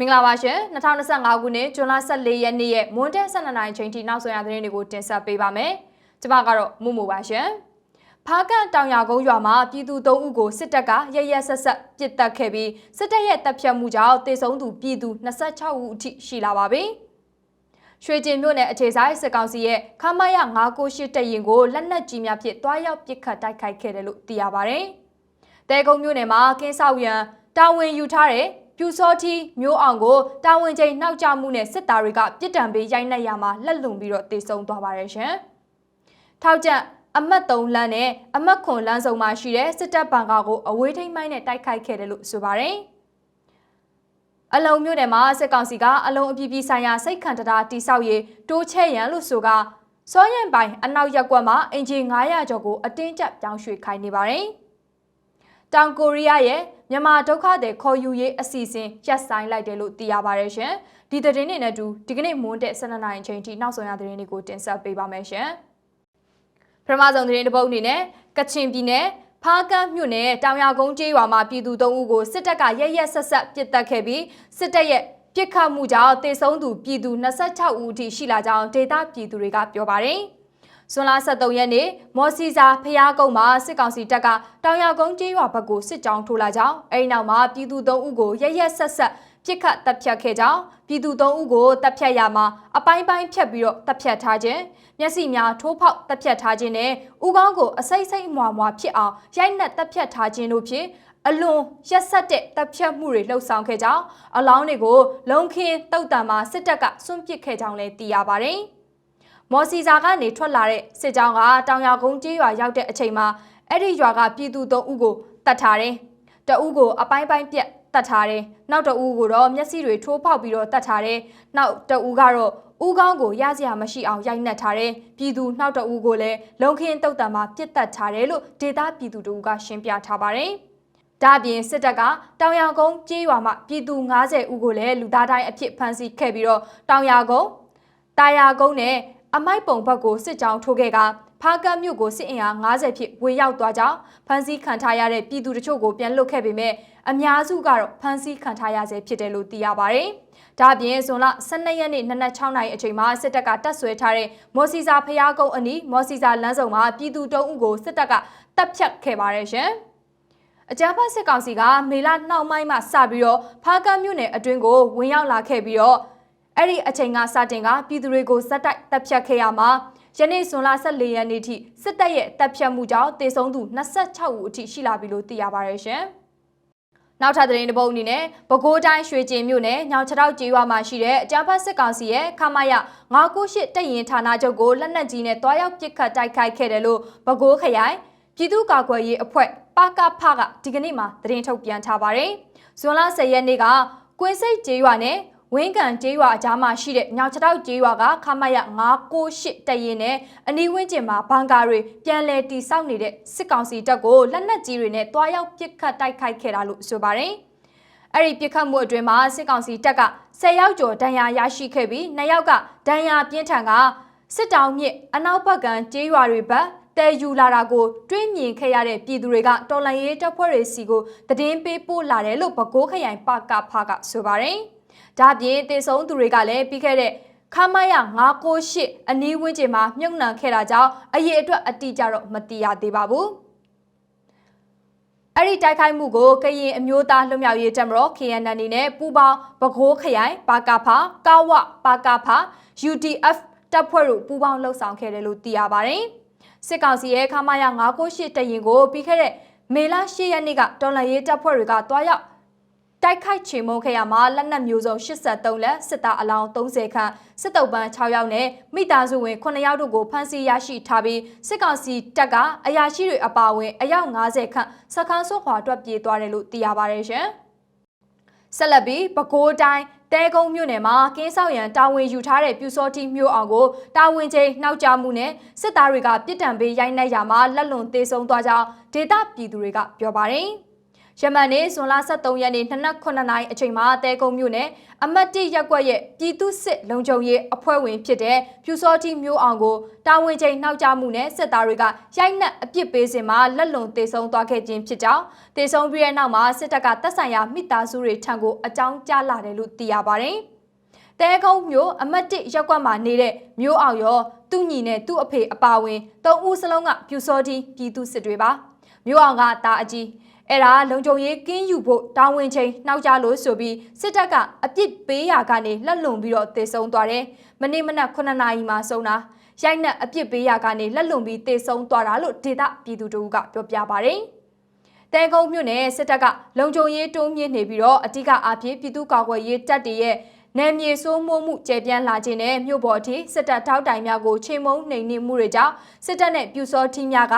မင်္ဂလာပါရှင်2025ခုနှစ်ဇွန်လ14ရက်နေ့ရဲ့မွန်းတဲ12နိုင်ချိန်ထိနောက်ဆုံးရသတင်းတွေကိုတင်ဆက်ပေးပါမယ်။ကျွန်မကတော့မှုမှုပါရှင်။ဖားကန်တောင်ရကုန်းရွာမှာပြည်သူ3ဦးကိုစစ်တပ်ကရရက်ဆက်ဆက်ပစ်တက်ခဲ့ပြီးစစ်တပ်ရဲ့တပ်ဖြတ်မှုကြောင့်တေဆုံးသူပြည်သူ26ဦးအထိရှိလာပါပြီ။ရွှေကျင်မြို့နယ်အခြေဆိုင်စစ်ကောင်စီရဲ့ခမရ998တပ်ရင်ကိုလက်နက်ကြီးများဖြင့်တွားရောက်ပစ်ခတ်တိုက်ခိုက်ခဲ့တယ်လို့သိရပါဗျ။တဲကုန်းမြို့နယ်မှာကင်းဆောက်ရန်တာဝန်ယူထားတဲ့ ပြူစောတီမျိုးအောင်ကိုတာဝန်ချိန်နှောက်ကြမှုနဲ့စစ်သားတွေကပြစ်ဒဏ်ပေးရိုက်နှက်ရမှာလက်လွန်ပြီးတော့တေဆုံးသွားပါတယ်ရှင်။ထောက်ကျအမတ်3လမ်းနဲ့အမတ်ခွန်လမ်းစုံမှာရှိတဲ့စစ်တပ်ဘန်ကာကိုအဝေးထိန်းမိုင်းနဲ့တိုက်ခိုက်ခဲ့တယ်လို့ဆိုပါတယ်။အလုံမြို့နယ်မှာစစ်ကောင်စီကအလုံအပြည့်ပြည့်ဆိုင်ရာစိတ်ခံတရားတိဆောက်ရေးတိုးချဲ့ရန်လို့ဆိုကစောရန်ပိုင်အနောက်ရက်ကွက်မှာအင်ဂျီ900ကျော်ကိုအတင်းကျပ်ပြောင်းရွှေ့ခိုင်းနေပါတယ်။ တောင်ကိုရီးယားရဲ့မြန်မာဒုက္ခသည်ခေါ်ယူရေးအစီအစဉ်ရပ်ဆိုင်းလိုက်တယ်လို့သိရပါတယ်ရှင်။ဒီသတင်းတွေနဲ့အတူဒီကနေ့မွန်းတဲ့12နိုင်အချိန်ထိနောက်ဆုံးရသတင်းတွေကိုတင်ဆက်ပေးပါမယ်ရှင်။ပထမဆုံးသတင်းတစ်ပုဒ်အနေနဲ့ကချင်ပြည်နယ်ဖားကန်းမြို့နယ်တောင်ရကုန်းကျေးရွာမှာပြည်သူ၃ဦးကိုစစ်တပ်ကရက်ရက်ဆက်ဆက်ပစ်တက်ခဲ့ပြီးစစ်တပ်ရဲ့ပြစ်ခတ်မှုကြောင့်တေဆုံးသူပြည်သူ26ဦးအထိရှိလာကြောင်းဒေသပြည်သူတွေကပြောပါတယ်။ ဇွန်လ23ရက်နေ့မော်စီစာဖျားကုန်းမှာစစ်ကောင်စီတပ်ကတောင်ရကုန်းကျေးရွာဘက်ကိုစစ်ကြောင်းထိုးလာကြောင်းအဲဒီနောက်မှာပြည်သူ3ဦးကိုရရက်ဆက်ဆက်ပြစ်ခတ်တပ်ဖြတ်ခဲ့ကြောင်းပြည်သူ3ဦးကိုတပ်ဖြတ်ရမှာအပိုင်းပိုင်းဖြတ်ပြီးတော့တပ်ဖြတ်ထားခြင်းမျက်စိများထိုးဖောက်တပ်ဖြတ်ထားခြင်းနဲ့ဥကောင်းကိုအစိမ့်စိမ့်မွာမွာဖြစ်အောင်ရိုက်နှက်တပ်ဖြတ်ထားခြင်းတို့ဖြင့်အလွန်ရက်ဆက်တဲ့တပ်ဖြတ်မှုတွေလှုပ်ဆောင်ခဲ့ကြောင်းအလောင်းတွေကိုလုံခင်းတုတ်တံမှာစစ်တပ်ကစွန့်ပစ်ခဲ့ကြောင်းလည်းသိရပါတယ်။ မော်စီစာကနေထွက်လာတဲ့စစ်ကြောင်းကတောင်ရကုန်းကျေးရွာရောက်တဲ့အချိန်မှာအဲ့ဒီရွာကပြည်သူ၃ဦးကိုတတ်ထားတယ်။တဦးကိုအပိုင်းပိုင်းပြက်တတ်ထားတယ်။နောက်တဦးကိုတော့မျက်စိတွေထိုးဖောက်ပြီးတော့တတ်ထားတယ်။နောက်တဦးကတော့ဦးကောင်းကိုရစရာမရှိအောင်ရိုက်နှက်ထားတယ်။ပြည်သူနောက်တဦးကိုလည်းလုံခင်းတုတ်တံမှာပြစ်တက်ထားတယ်လို့ဒေတာပြည်သူတို့ကရှင်းပြထားပါတယ်။ဒါပြင်စစ်တပ်ကတောင်ရကုန်းကျေးရွာမှာပြည်သူ90ဦးကိုလည်းလူသားတိုင်းအဖြစ်ဖမ်းဆီးခဲ့ပြီးတော့တောင်ရကုန်းတာယာကုန်းနဲ့ အမိုက်ပုံဘက်ကိုစစ်ကြောင်းထိုးခဲ့ကဖားကတ်မြို့ကိုစစ်အင်အား90ဖြင့်ဝေရောက်သွားကြောင်းဖမ်းဆီးခံထားရတဲ့ပြည်သူတချို့ကိုပြန်လွတ်ခဲ့ပေမဲ့အများစုကတော့ဖမ်းဆီးခံထားရဆဲဖြစ်တယ်လို့သိရပါဗျ။ဒါ့အပြင်ဇွန်လ12ရက်နေ့နနက်6နာရီအချိန်မှာစစ်တပ်ကတပ်ဆွဲထားတဲ့မော်စီစာဖျားကုန်းအနီးမော်စီစာလမ်းဆောင်မှာပြည်သူတုံးဦးကိုစစ်တပ်ကတပ်ဖြတ်ခဲ့ပါတယ်ရှင်။အကြမ်းဖက်စစ်ကောင်စီကမေလနှောက်မိုင်းမှစပြီးတော့ဖားကတ်မြို့နယ်အတွင်းကိုဝင်ရောက်လာခဲ့ပြီးတော့ အဲ့ဒီအချိန်ကစတင်ကပြည်သူတွေကိုစက်တိုက်တပ်ဖြတ်ခဲ့ရမှာယနေ့ဇွန်လ14ရက်နေ့ထိစစ်တပ်ရဲ့တပ်ဖြတ်မှုကြောင့်တေဆုံးသူ26ဦးအထိရှိလာပြီလို့သိရပါတယ်ရှင်။နောက်ထပ်သတင်းတစ်ပုဒ်အနေနဲ့ပဲခူးတိုင်းရွှေကျင်မြို့နယ်ညောင်ချတောက်ကျေးရွာမှာရှိတဲ့အကြမ်းဖက်စစ်ကောင်စီရဲ့ခမရ998တပ်ရင်ဌာနချုပ်ကိုလက်နက်ကြီးနဲ့တွားရောက်ပစ်ခတ်တိုက်ခိုက်ခဲ့တယ်လို့ပဲခူးခရိုင်ပြည်သူ့ကာကွယ်ရေးအဖွဲ့ပကဖကဒီကနေ့မှသတင်းထုတ်ပြန်ထားပါတယ်။ဇွန်လ10ရက်နေ့ကကွင်းစိတ်ကျေးရွာနဲ့ ဝင်းကန်ကျေးရွာအကြားမှာရှိတဲ့ညောင်ချတောက်ကျေးရွာကခမရ968တရင်နဲ့အနီးဝန်းကျင်မှာဘန်ကာတွေပြန်လည်တီဆောက်နေတဲ့စစ်ကောင်စီတပ်ကိုလက်နက်ကြီးတွေနဲ့တွားရောက်ပစ်ခတ်တိုက်ခိုက်ခဲ့တာလို့ဆိုပါတယ်။အဲ့ဒီပစ်ခတ်မှုအတွင်းမှာစစ်ကောင်စီတပ်က10ယောက်ကျော်ဒဏ်ရာရရှိခဲ့ပြီး2ယောက်ကဒဏ်ရာပြင်းထန်ကစစ်တောင်မြစ်အနောက်ဘက်ကကျေးရွာတွေဘက်တဲယူလာတာကိုတွေးမြင်ခဲ့ရတဲ့ပြည်သူတွေကတော်လန်ရေးတပ်ဖွဲ့တွေစီကိုတည်င်းပေးပို့လာတယ်လို့ဗကိုးခရိုင်ပကဖကဆိုပါတယ်။ ဒါပြင်တေဆုံးသူတွေကလည်းပြီးခဲ့တဲ့ခမရ998အနီးဝန်းကျင်မှာမြုပ်နှံခဲ့တာကြောင့်အရေးအတွက်အတိအကျတော့မသိရသေးပါဘူးအဲ့ဒီတိုက်ခိုက်မှုကိုကရင်အမျိုးသားလွတ်မြောက်ရေးတပ်မတော် KNN နဲ့ပူးပေါင်းဗကိုးခရိုင်ပါကာဖာကာဝပါကာဖာ UDF တပ်ဖွဲ့တို့ပူးပေါင်းလှုပ်ဆောင်ခဲ့တယ်လို့သိရပါတယ်စစ်ကောင်စီရဲ့ခမာရ998တရင်ကိုပြီးခဲ့တဲ့မေလ10ရက်နေ့ကတော်လန်ရေးတပ်ဖွဲ့တွေကတွားရောက် တိုက်ခိုက်ချေမှုန်းခဲ့ရမှာလက်နက်မျိုးစုံ83လက်စစ်သားအလောင်း30ခန့်စစ်တုပ်ပန်း6ယောက်နဲ့မိသားစုဝင်9ယောက်တို့ကိုဖမ်းဆီးရရှိထားပြီးစစ်ကောင်စီတပ်ကအရာရှိတွေအပါအဝင်အယောက်90ခန့်စခန်းစွခွာတွက်ပြေးသွားတယ်လို့သိရပါတယ်ရှင်။ဆက်လက်ပြီးပဲခူးတိုင်းတဲကုန်းမြို့နယ်မှာကင်းဆောက်ရန်တာဝန်ယူထားတဲ့ပြူစောတိမြို့အောင်ကိုတာဝန်ချိန်နှောက်ကြမှုနဲ့စစ်သားတွေကပြစ်ဒဏ်ပေးရိုက်နှက်ရမှာလက်လွန်သေးဆုံးသွားကြောင်းဒေသပြည်သူတွေကပြောပါတယ်။ ယမန်နေ့ဇွန်လ23ရက်နေ့နနက်9နာရီအချိန်မှာတဲကုန်းမြို့နယ်အမတ်တိရက်ကွက်ရဲ့ပြည်သူစစ်လုံခြုံရေးအဖွဲ့ဝင်ဖြစ်တဲ့ပြူစောတိမျိုးအောင်ကိုတာဝန်ချိန်နှောက်ကြမှုနဲ့စစ်သားတွေကရိုက်နှက်အပြစ်ပေးစဉ်မှာလက်လွန်တေဆုံးသွားခဲ့ခြင်းဖြစ်ကြောင်းတေဆုံးပြီးတဲ့နောက်မှာစစ်တပ်ကတပ်ဆိုင်ရာမိသားစုတွေထံကိုအကြောင်းကြားလာတယ်လို့သိရပါတယ်။တဲကုန်းမျိုးအမတ်တိရက်ကွက်မှာနေတဲ့မျိုးအောင်ရောသူ့ညီနဲ့သူ့အဖေအပါဝင်၃ဦးစလုံးကပြူစောတိပြည်သူစစ်တွေပါ။မျိုးအောင်ကတာအကြီး အဲ့ဒါလုံခြုံရေးကင်းယူဖို့တာဝန်ချိန်နှောက်ကြလို့ဆိုပြီးစစ်တပ်ကအပြစ်ပေးရာကနေလက်လွန်ပြီးတော့တေဆုံးသွားတယ်။မနေ့မနက်9နာရီမှာဆုံးတာရိုက်နှက်အပြစ်ပေးရာကနေလက်လွန်ပြီးတေဆုံးသွားတာလို့ဒေတာပြည်သူတို့ကပြောပြပါဗျ။တဲကုန်းမြို့နယ်စစ်တပ်ကလုံခြုံရေးတိုးမြင့်နေပြီးတော့အတိကအဖြစ်ပြည်သူ့ကာကွယ်ရေးတပ်တွေရဲ့နယ်မြေစိုးမိုးမှုကျေပြန့်လာခြင်းနဲ့မြို့ပေါ်အထိစစ်တပ်ထောက်တိုင်များကိုချိန်မုံနှိမ်နင်းမှုတွေကြောင့်စစ်တပ်နဲ့ပြူစောထီးများက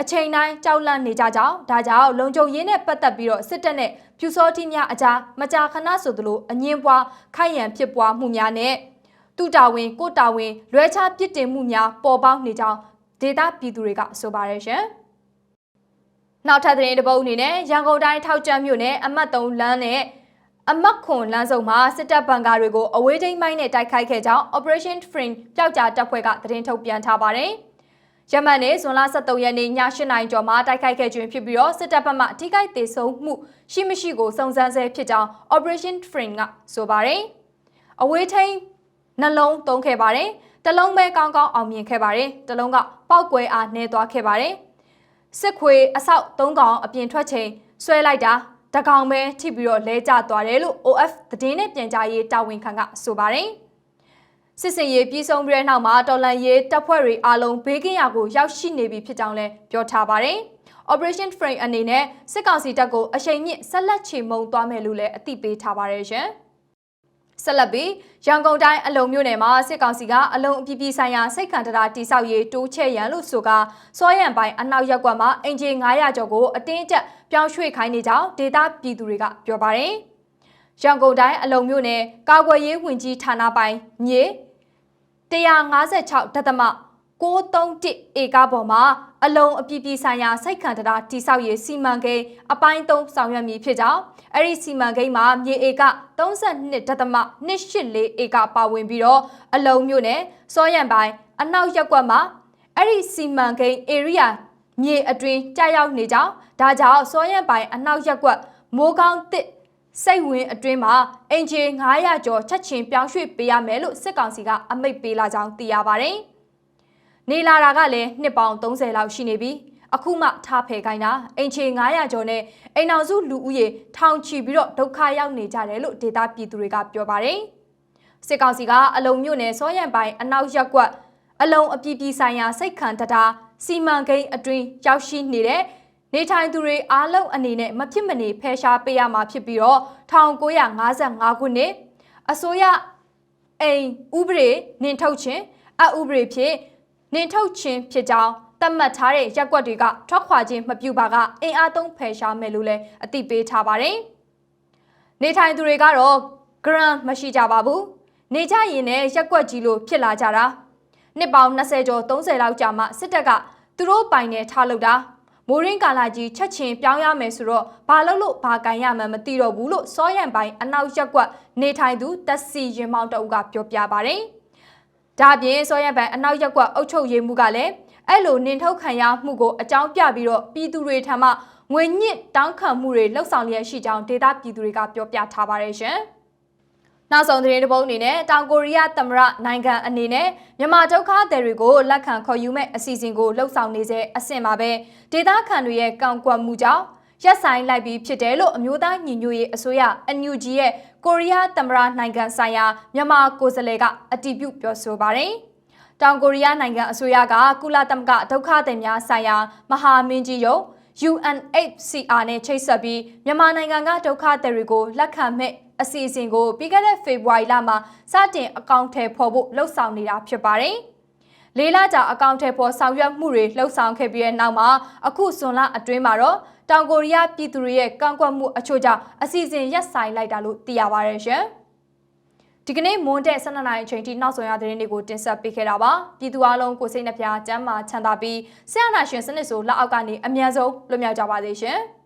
အချိန်တိုင်းကြောက်လန့်နေကြကြောင်းဒါကြောင့်လုံခြုံရေးနဲ့ပတ်သက်ပြီးတော့စစ်တပ်နဲ့ပြူစောတိများအကြားမကြာခဏဆိုသလိုအငင်းပွားခိုက်ရန်ဖြစ်ပွားမှုများနဲ့တူတာဝင်ကိုတာဝင်လွဲချပြစ်တင်မှုများပေါ်ပေါက်နေကြောင်းဒေတာပြည်သူတွေကဆိုပါတယ်ရှင်နောက်ထပ်သတင်းတစ်ပုဒ်အနေနဲ့ရန်ကုန်တိုင်းထောက်ကျမ်းမြို့နယ်အမှတ်3လမ်းနဲ့အမတ်ခွန်လမ်းစုံမှာစစ်တပ်ဘန်ကာတွေကိုအဝေးထိန်းမိုင်းနဲ့တိုက်ခိုက်ခဲ့ကြောင်း Operation Frame ပျောက်ကြားတပ်ဖွဲ့ကသတင်းထုတ်ပြန်ထားပါတယ်။ ယမန်နေ့ဇွန်လ23ရက်နေ့ည8နာရီကျော်မှာတိုက်ခိုက်ခဲ့ခြင်းဖြစ်ပြီးတော့စစ်တပ်ဘက်မှထိခိုက်ဒေဆုံးမှုရှိမရှိကိုစုံစမ်းဆဲဖြစ်ကြောင်း Operation Frame ကဆိုပါတယ်။အဝေးထိန်နှလုံးသုံးခဲ့ပါတယ်။တလုံးပဲကောင်းကောင်းအောင်မြင်ခဲ့ပါတယ်။တလုံးကပောက်ကွဲအားနှဲသွားခဲ့ပါတယ်။စစ်ခွေအဆောက်၃កောင်အပြင်ထွက်ချိန်ဆွဲလိုက်တာတကောင်ပဲထိပြီးတော့လဲကျသွားတယ်လို့ OF သတင်းနဲ့ပြန်ကြားရေးတာဝန်ခံကဆိုပါတယ်။ စစ်စင်ရေးပြည်ဆုံးပြီးတဲ့နောက်မှာတော်လန်ရေးတပ်ဖွဲ့တွေအားလုံးဘေးကင်းရာကိုရောက်ရှိနေပြီဖြစ်ကြောင်းလည်းပြောထားပါတယ်။ Operation Frame အနေနဲ့စစ်ကောင်စီတပ်ကိုအရှိန်မြင့်ဆက်လက်ချေမှုန်းသွားမယ်လို့လည်းအသိပေးထားပါတယ်ရှင်။ဆက်လက်ပြီးရန်ကုန်တိုင်းအလုံမြို့နယ်မှာစစ်ကောင်စီကအလုံအပြပြဆိုင်ရာစိတ်ခံတရားတိဆောက်ရေးတိုးချဲ့ရန်လို့ဆိုကစောရံပိုင်းအနောက်ရက်ကွက်မှာအင်ဂျီ900ကျော်ကိုအတင်းကျပ်ပြောင်းရွှေ့ခိုင်းနေကြောင်းဒေတာပြည်သူတွေကပြောပါတယ်။ ရန်ကုန်တိုင်းအလုံမြို့နယ်ကာကွယ်ရေးဝင်ကြီးဌာနပိုင်းမြေ156ဒသမ631ဧကပေါ်မှာအလုံးအပြည့်ပြည့်ဆိုင်ရာစိတ်ခံတရားတိဆောက်ရေးစီမံကိန်းအပိုင်း3ဆောင်ရွက်မည်ဖြစ်ကြောင်းအဲ့ဒီစီမံကိန်းမှာမြေဧက32ဒသမ184ဧကပါဝင်ပြီးတော့အလုံးမျိုးနဲ့စောရံပိုင်းအနောက်ရက်ကွက်မှာအဲ့ဒီစီမံကိန်း area မြေအတွင်းကြာရောက်နေကြောင်းဒါကြောင့်စောရံပိုင်းအနောက်ရက်ကွက်မိုးကောင်းတစ် စိတ်ဝင်အတွင်းမှာအင်ဂျီ900ကျော်ချက်ချင်းပြောင်းရွှေ့ပေးရမယ်လို့စစ်ကောင်စီကအမိန့်ပေးလာကြောင်းသိရပါတယ်။နေလာတာကလည်းနှစ်ပေါင်30လောက်ရှိနေပြီ။အခုမှထားဖယ်ခိုင်းတာအင်ဂျီ900ကျော်နဲ့အိမ်အောင်စုလူဦးရေထောင်ချီပြီးတော့ဒုက္ခရောက်နေကြတယ်လို့ဒေတာပြည်သူတွေကပြောပါတယ်။စစ်ကောင်စီကအလုံမြို့နယ်စောရံပိုင်းအနောက်ရက်ကွက်အလုံအပြည့်ပြည့်ဆိုင်ရာစိတ်ခံတရားစီမံကိန်းအတွင်းရောက်ရှိနေတဲ့ နေထိုင်သူတွေအားလုံးအနေနဲ့မဖြစ်မနေဖယ်ရှားပေးရမှာဖြစ်ပြီးတော့1955ခုနှစ်အစိုးရအိမ်ဥပဒေနင်ထုတ်ခြင်းအဥပဒေဖြင့်နင်ထုတ်ခြင်းဖြစ်ကြောင်းသတ်မှတ်ထားတဲ့ရက်ွက်တွေကထွက်ခွာခြင်းမပြုပါကအင်အားသုံးဖယ်ရှားမယ်လို့လည်းအသိပေးထားပါတယ်။နေထိုင်သူတွေကတော့ grant မရှိကြပါဘူး။နေကြရင်လည်းရက်ွက်ကြီးလို့ဖြစ်လာကြတာ။နှစ်ပေါင်း20ကျော်30လောက်ကြာမှစစ်တပ်ကသူတို့ပိုင်နေထားလို့တာ မိုးရင်းကာလာကြီးချက်ချင်းပြောင်းရမယ်ဆိုတော့ဘာလို့လို့ဘာကန်ရမှန်းမသိတော့ဘူးလို့စောရံပိုင်းအနောက်ရက်ကွက်နေထိုင်သူတက်စီရင်မောင်တအုပ်ကပြောပြပါတယ်။ဒါပြင်စောရံပိုင်းအနောက်ရက်ကွက်အုပ်ချုပ်ရေးမှုကလည်းအဲ့လိုနင်ထုတ်ခံရမှုကိုအကြောင်းပြပြီးတော့ပြည်သူတွေထံမှငွေညစ်တောင်းခံမှုတွေလှုပ်ဆောင်လျက်ရှိကြောင်းဒေတာပြည်သူတွေကပြောပြထားပါတယ်ရှင်။ နောက်ဆုံးသတင်းတစ်ပုဒ်အနေနဲ့တောင်ကိုရီးယားသမ္မတနိုင်ငံအနေနဲ့မြန်မာဒုက္ခသည်တွေကိုလက်ခံခေါ်ယူမဲ့အစီအစဉ်ကိုလှုပ်ဆောင်နေတဲ့အဆင့်မှာပဲဒေသခံတွေရဲ့ကန့်ကွက်မှုကြောင့်ရက်ဆိုင်လိုက်ပြီးဖြစ်တယ်လို့အမျိုးသားညီညွတ်ရေးအစိုးရ NUG ရဲ့ကိုရီးယားသမ္မတနိုင်ငံဆိုင်ရာမြန်မာကိုယ်စားလှယ်ကအတည်ပြုပြောဆိုပါတယ်။တောင်ကိုရီးယားနိုင်ငံအစိုးရကကုလသမဂ္ဂဒုက္ခသည်များဆိုင်ရာမဟာမင်းကြီးရုံး UNHCR နဲ့ချိတ်ဆက်ပြီးမြန်မာနိုင်ငံကဒုက္ခသည်တွေကိုလက်ခံမဲ့အစီအစဉ်ကိုပြီးခဲ့တဲ့ဖေဖော်ဝါရီလမှာစတင်အကောင့်ထဲပေါ်ဖို့လှုပ်ဆောင်နေတာဖြစ်ပါတယ်။လေးလကြာအကောင့်ထဲပေါ်ဆောင်ရွက်မှုတွေလှုပ်ဆောင်ခဲ့ပြီးတဲ့နောက်မှာအခုဇွန်လအတွင်းမှာတော့တောင်ကိုရီးယားပြည်သူတွေရဲ့ကန့်ကွက်မှုအချို့ကြောင့်အစီအစဉ်ရပ်ဆိုင်လိုက်တာလို့သိရပါတယ်ရှင်။ ဒီကနေ့မွန်းတဲ့12နာရီအချိန်ထိနောက်ဆုံးရသတင်းတွေကိုတင်ဆက်ပေးခဲ့တာပါပြည်သူအလုံးကိုစိတ်နှပြကျမ်းမာချမ်းသာပြီးဆရာနာရှင်စနစ်ဆိုလက်အောက်ကနေအမြန်ဆုံးလွတ်မြောက်ကြပါစေရှင်။